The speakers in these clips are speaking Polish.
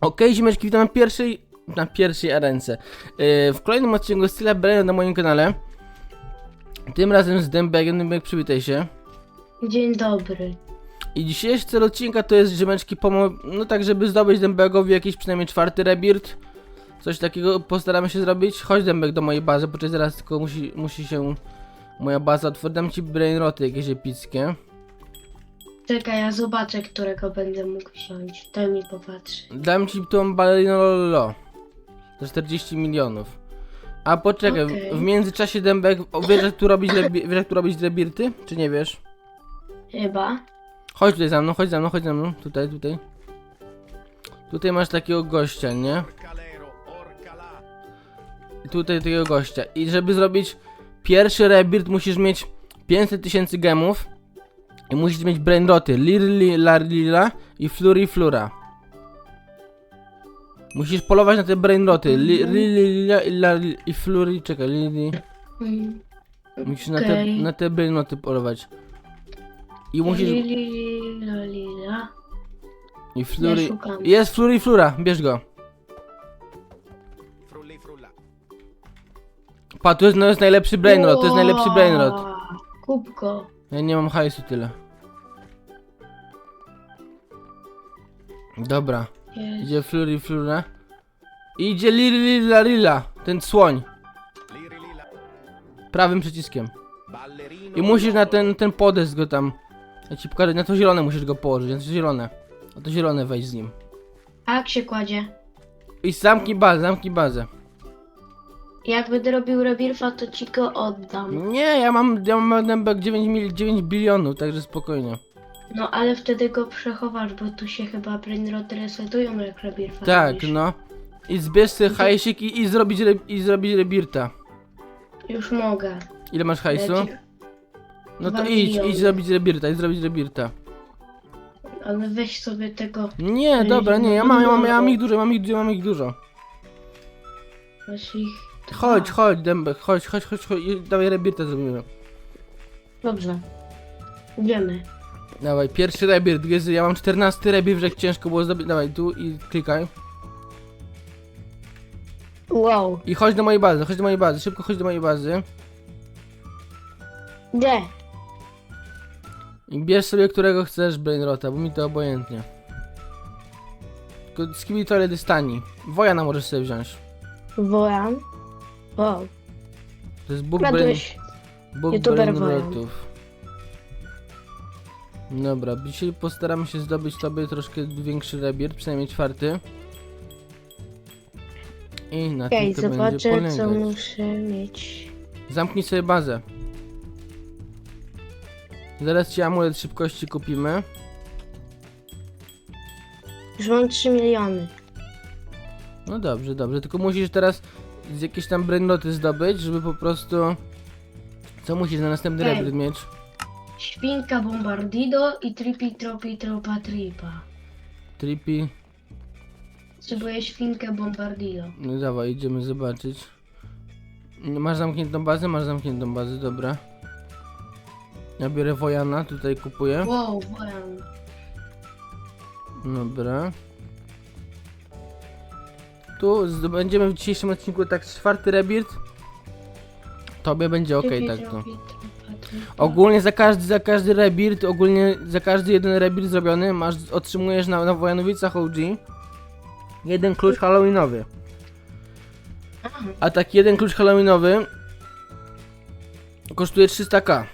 Okej, ziemeczki, witam na pierwszej, na pierwszej arence. Yy, w kolejnym odcinku Styla Brain na moim kanale. Tym razem z Dębegiem. Dębek, przywitaj się. Dzień dobry. I dzisiejszy cel odcinka to jest ziemeczki pomo... No tak, żeby zdobyć Dębegowi jakiś przynajmniej czwarty rebirt. Coś takiego postaramy się zrobić. Chodź Dębek do mojej bazy, poczekaj zaraz tylko musi, musi się moja baza otworzyć. Dam ci brainroty jakieś epickie. Czekaj, ja zobaczę, którego będę mógł wziąć. Daj mi popatrz. Dam ci tą baleriną lolo. Za 40 milionów. A poczekaj, w- Okej. w międzyczasie Dębek, o, wiesz jak tu robić, wiesz jak tu robić? Czy nie wiesz? Chyba. Chodź tutaj za mną, chodź za mną, chodź za mną. Tutaj, tutaj. Tutaj masz takiego gościa, nie? I tutaj takiego gościa. I żeby zrobić pierwszy rebirt musisz mieć 500 tysięcy gemów. I musisz mieć brainroty. Lirli, Larlila i Fluri Flura. Musisz polować na te brainroty. Li- Lirli, i Larli i Fluri, czekaj, Lili. Mm. Musisz na te, Okej. na te brainroty polować. I musisz... I Fluri... Ja szukam. Jest Fluri Flura, bierz go. Frulli frulla. Pa, to jest, no, jest najlepszy brainrot, to jest najlepszy brainrot. Wow. Kup go. Ja nie mam hajsu tyle. Dobra, Jest. idzie Fluri Flura. I idzie Lirila Lila, ten słoń, prawym przyciskiem. I musisz na ten, ten podest go tam, ja ci pokażę, na to zielone musisz go położyć, na to zielone. Na to zielone wejść z nim. A jak się kładzie? I zamknij bazę, zamknij bazę. Jak będę robił rebirfa, to ci go oddam. Nie, ja mam, ja mam dębek 9, mil, 9 bilionów, także spokojnie. No ale wtedy go przechowasz, bo tu się chyba brainroty resetują jak rebirfa Tak, robisz. no. I zbierz sobie hajsik i, i, zrobić re, i zrobić rebirta. Już mogę. Ile masz hajsu? Leci- No to Dwa idź, miliony. idź zrobić rebirta, idź zrobić rebirta. Ale weź sobie tego. Nie, dobra, nie, ja mam, ja mam, ja mam ich dużo, mam ich dużo, mam ich dużo. Weź ich. Chodź, chodź, dębek, chodź, chodź, chodź, chodź, dawaj rebirta zrobimy. Dobrze. Idziemy. Dawaj, pierwszy rebirt, ja mam 14 rebirt, że ciężko było zdobyć, dawaj tu i klikaj. Wow. I chodź do mojej bazy, chodź do mojej bazy, szybko chodź do mojej bazy. Gdzie? I bierz sobie którego chcesz brainrota, bo mi to obojętnie. Tylko skibidi toilet jest tani. Wojana możesz sobie wziąć. Wojan. Wow. To jest Bóg brain... Kradłeś. Bóg youtuber. Dobra, dzisiaj postaramy się zdobyć tobie troszkę większy rebirt, przynajmniej czwarty. I na Okej, tym to będzie zobaczę co polegać. muszę mieć. Zamknij sobie bazę. Zaraz ci amulet szybkości kupimy. Już mam 3 miliony. No dobrze, dobrze, tylko musisz teraz z jakieś tam brainroty zdobyć, żeby po prostu... Co musisz na następny Okej. rebirt mieć? Świnka Bombardido i Tripi Tropi Tropa Tripa. Trippy. Potrzebuję świnkę Bombardido. No dawaj, idziemy zobaczyć. Masz zamkniętą bazę? Masz zamkniętą bazę, dobra. Ja biorę Wojana, tutaj kupuję. Wow, Wojan. Dobra. Tu zdobędziemy w dzisiejszym odcinku tak czwarty rebirt. Tobie będzie ok, tak to. Ogólnie za każdy, za każdy rebirt, ogólnie za każdy jeden rebirt zrobiony, masz, otrzymujesz na, na Wojanowicach OG jeden klucz halloweenowy. A taki jeden klucz halloweenowy kosztuje 300k.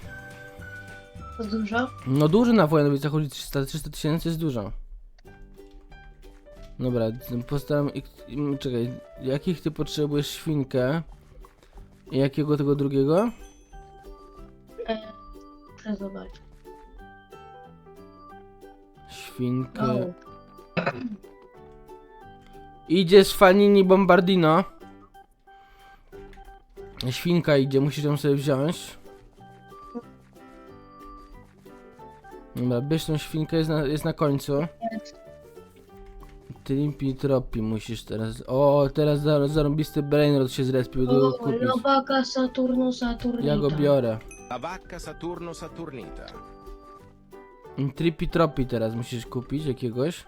to dużo? No duży na Wojanowicach 300 300 tysięcy jest dużo. Dobra, postaram czekaj, jakich ty potrzebujesz świnkę? I jakiego tego drugiego? E, muszę zobaczyć. Świnkę. Idzie z Fanini Bombardino. Świnka idzie, musisz ją sobie wziąć. Dobra, bierz tą świnkę, jest na, jest na końcu. Tripi tropi musisz teraz. O, teraz zar- zarąbisty brainrot się zrespił, do O, kupić. Saturno Saturnita. Ja go biorę. La vacca Saturno Saturnita. Tripi tropi teraz musisz kupić jakiegoś.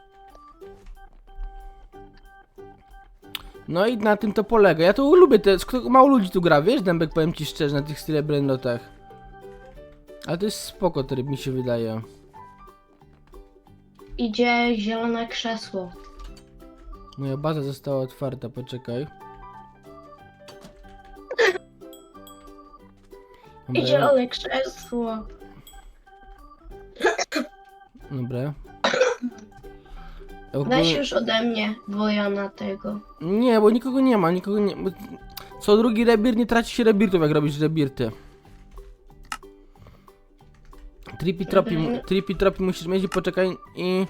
No i na tym to polega. Ja tu lubię te. Mało ludzi tu gra, wiesz, Dębek, powiem ci szczerze, na tych style brainrotach. Ale to jest spoko, to mi się wydaje. Idzie zielone krzesło. Moja baza została otwarta, poczekaj. Dobra, I zielone krzesło. dobra. Weź Ogólnie- już ode mnie wojana tego. Nie, bo nikogo nie ma, nikogo nie bo Co drugi rebir nie traci się rebirtów, jak robisz rebirty. Trippy tropi, trippy tropi musisz mieć i poczekaj i...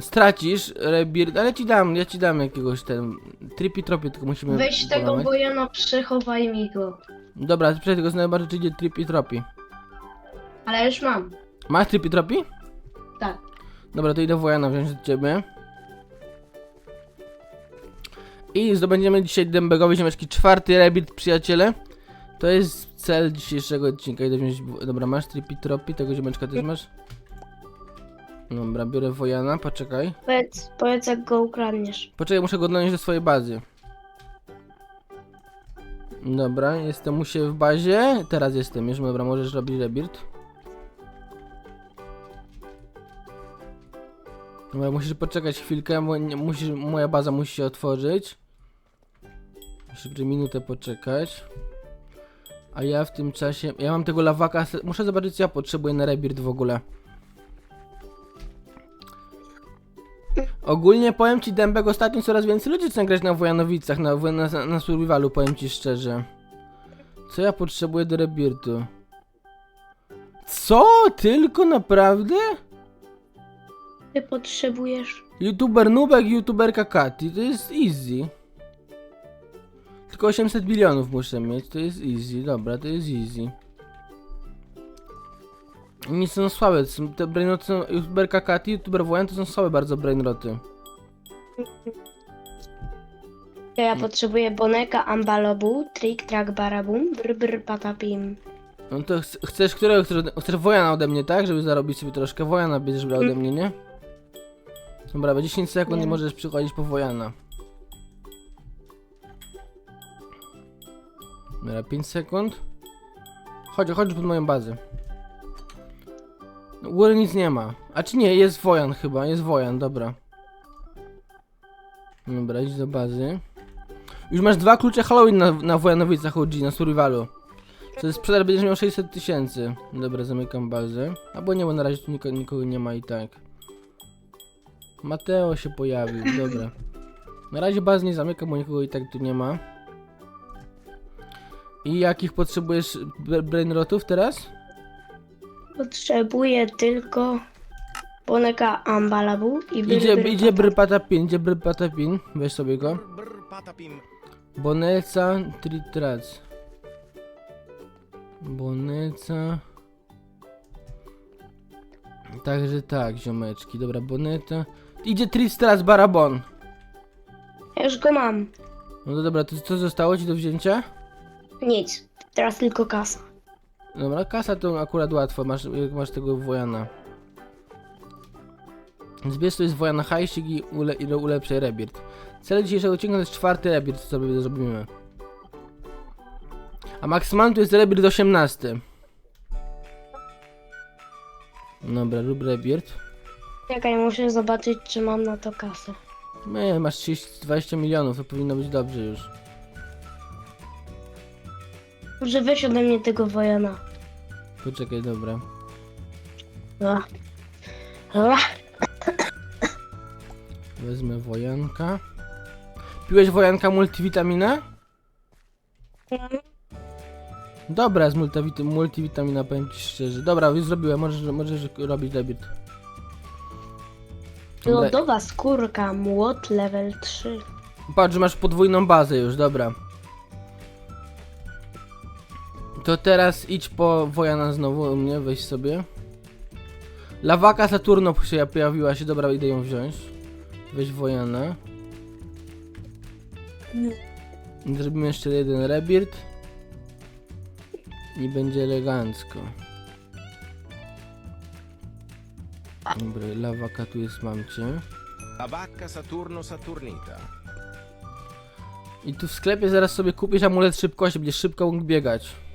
Stracisz rebirt, ale ci dam, ja ci dam jakiegoś ten... Trippy tropi, tylko musimy Weź tego połamać. wojana, przechowaj mi go. Dobra, przejdę tego znajdę, czy idzie trippy tropi. Ale już mam. Masz trippy tropi? Tak. Dobra, to idę Wojana wziąć od ciebie. I zdobędziemy dzisiaj dębegowy ziemeczki czwarty rebit, przyjaciele. To jest cel dzisiejszego odcinka. Idę wziąć... Dobra, masz tripi tropi, tego ziemeczka też masz? Dobra, biorę Wojana, poczekaj. Powiedz, powiedz jak go ukradniesz. Poczekaj, muszę go odnaleźć do swojej bazy. Dobra, jestem u siebie w bazie. Teraz jestem już, dobra, możesz robić rebirt. Dobra, musisz poczekać chwilkę, bo nie, musisz, moja baza musi się otworzyć. Musisz minutę poczekać. A ja w tym czasie, ja mam tego lawaka, se- muszę zobaczyć co ja potrzebuję na rebirt w ogóle. Ogólnie powiem ci Dębek, ostatnio coraz więcej ludzi chce grać na Wojanowicach, na, na, na, survivalu, powiem ci szczerze. Co ja potrzebuję do rebirtu? Co? Tylko naprawdę? Ty potrzebujesz. YouTuber Nubek, YouTuberka Katy, to jest easy. Tylko 800 bilionów muszę mieć, to jest easy, dobra, to jest easy. Nie są słabe, te brainroty są, YouTuberka Katy, YouTuber Wojan to są słabe bardzo brainroty. To ja potrzebuję boneka ambalobu, trik trak barabum, br br patapim. No to ch chcesz którego? Chcesz, chcesz Wojana ode mnie, tak? Żeby zarobić sobie troszkę. Wojana bierzesz ode mnie, nie? Dobra, w 10 sekund Nie. możesz przychodzić po Wojana. Dobra, 5 sekund. Chodź, chodź pod moją bazę. U góry nic nie ma. A czy nie, jest Wojan chyba, jest Wojan, dobra. Dobra, idź do bazy. Już masz dwa klucze Halloween na, na Wojanowicach OG, na Survivalu. Jest sprzedaż będziesz miał 600 tysięcy. Dobra, zamykam bazę. Albo nie, bo na razie tu nikogo, nikogo nie ma i tak. Mateo się pojawił, dobra. Na razie bazy nie zamykam, bo nikogo i tak tu nie ma. I jakich potrzebujesz bra- brainrotów teraz? Potrzebuję tylko boneka ambalabu i br Idzie, br idzie. Brypatapin, idzie Brypatapin. Weź sobie go. Brr, brr, patapim. Boneca Tritrac. Boneca. Także tak, ziomeczki. Dobra, Boneta. Idzie Tristrac Barabon. Ja już go mam. No to dobra, to co zostało ci do wzięcia? Nic. Teraz tylko kasa. Dobra, kasa to akurat łatwo, masz, masz tego Wojana. Zbierz sobie z Wojana hajsik i, ule, i ulepszaj rebirt. Cel dzisiejszego odcinka to jest czwarty rebirt, co sobie zrobimy. A maksymalny to jest rebirt 18. Dobra, rób rebirt. Czekaj, muszę zobaczyć, czy mam na to kasę. Nie, masz 30, 20 milionów, to powinno być dobrze już. Może weź ode mnie tego wojana. Poczekaj, dobra. Ła. Ła. Wezmę Wojanka. Piłeś Wojanka multivitaminę? Dobra, z multivit multivitamina powiem ci szczerze. Dobra, już zrobiłem, możesz, możesz robić. Dobra, Lodowa skórka, młot level 3. patrz, masz podwójną bazę już, dobra. To teraz idź po Wojana znowu u mnie, weź sobie. Lawaka Saturno się pojawiła się, dobra, idę ją wziąć. Weź Wojana. Zrobimy jeszcze jeden rebirt. I będzie elegancko. Dobra, lawaka tu jest, mam cię. La vacca Saturno Saturnita. I tu w sklepie zaraz sobie kupisz amulet szybkości, będziesz szybko mógł biegać.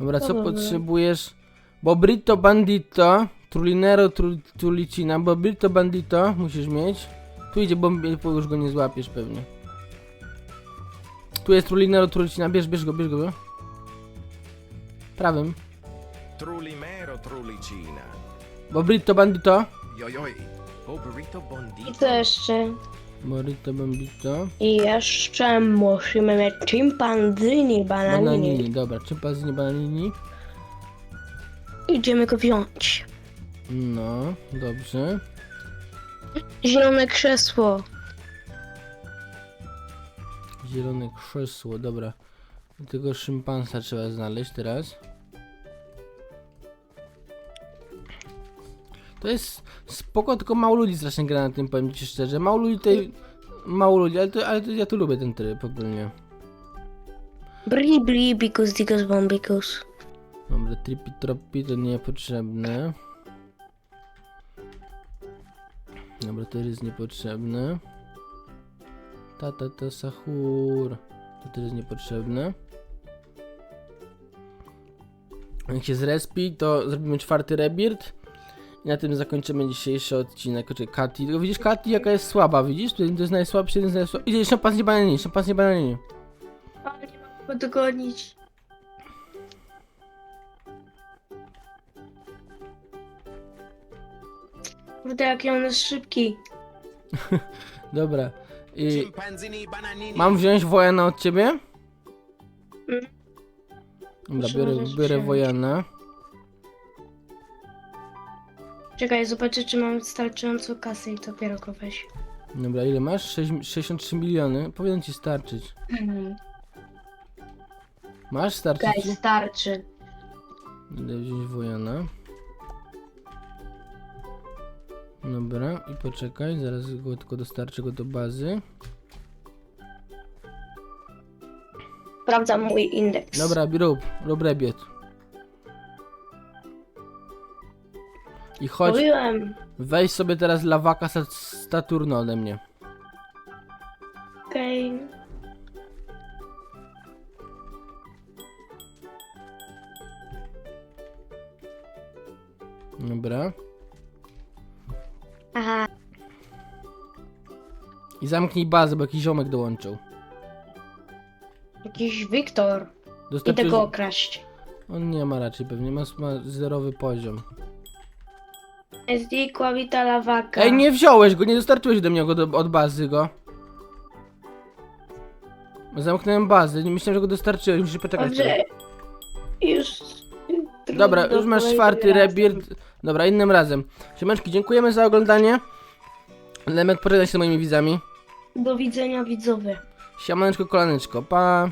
Dobra, co Dobra. potrzebujesz? Bobrito Bandito, Trulinero tru, Trulicina, Bobrito Bandito musisz mieć. Tu idzie bo już go nie złapiesz pewnie. Tu jest Trulinero Trulicina, bierz, bierz go, bierz go. Prawym. Trulimero trulicina. Bobrito Bandito. Jojoj. Oberito I bondito. co jeszcze? Bobrito Bandito. I jeszcze musimy mieć chimpanzini, bananini. Bananini, dobra, chimpanzini, bananini. Idziemy go wziąć. No, dobrze. Zielone krzesło. Zielone krzesło, dobra. Tego szympansa trzeba znaleźć teraz. To jest spoko, tylko mało ludzi strasznie gra na tym, powiem ci szczerze. Mało ludzi tutaj... Mało ludzi, ale, to, ale to ja tu lubię ten tryb ogólnie. Bri bri, bikus dikus bombikus. Dobra, tripi tropi to niepotrzebne. Dobra, to jest niepotrzebne. Ta ta ta sahur. To też jest niepotrzebne. Jak się zrespi, to zrobimy czwarty rebirth. I na tym zakończymy dzisiejszy odcinek. Czyli Kati. Tylko widzisz Kati jaka jest słaba, widzisz? To jest najsłabszy, jeden z najsłabszych. Idzie szampan nie bananini, szampan nie bananini. Ale nie mogę go dogonić. Kurde, jaki on jest szybki. Dobra. I mam wziąć wojana od ciebie? Mm. Dobra, biorę, biorę wziąć. wojana. Czekaj, zobaczę, czy mam wystarczająco kasy i dopiero go weź. Dobra, ile masz? Sześć- 63 miliony. Powinien ci starczyć. Masz? Starczy Okej, ci? starczy. Idę wziąć wojana. Dobra, i poczekaj, zaraz go tylko dostarczę go do bazy. Sprawdzam mój indeks. Dobra, rób, rób rebiet. I chodź, Mówiłem. weź sobie teraz lawaka z Saturna ode mnie. Okej. Dobra. Aha. I zamknij bazę, bo jakiś ziomek dołączył. Jakiś Wiktor. Idę Dostarczyłeś... go okraść. On nie ma raczej pewnie, ma, ma zerowy poziom. Znikła mi ta lawaka. Ej, nie wziąłeś go, nie dostarczyłeś do mnie go do, od bazy go. Zamknąłem bazę, nie myślałem, że go dostarczyłeś, musisz poczekać. Dobrze. trochę. Już. Dobra, już masz czwarty razem. rebirth. Dobra, innym razem. Siemeczki, dziękujemy za oglądanie. Lemek, pożegnaj się z moimi widzami. Do widzenia widzowie. Siemaneczko, kolaneczko, pa.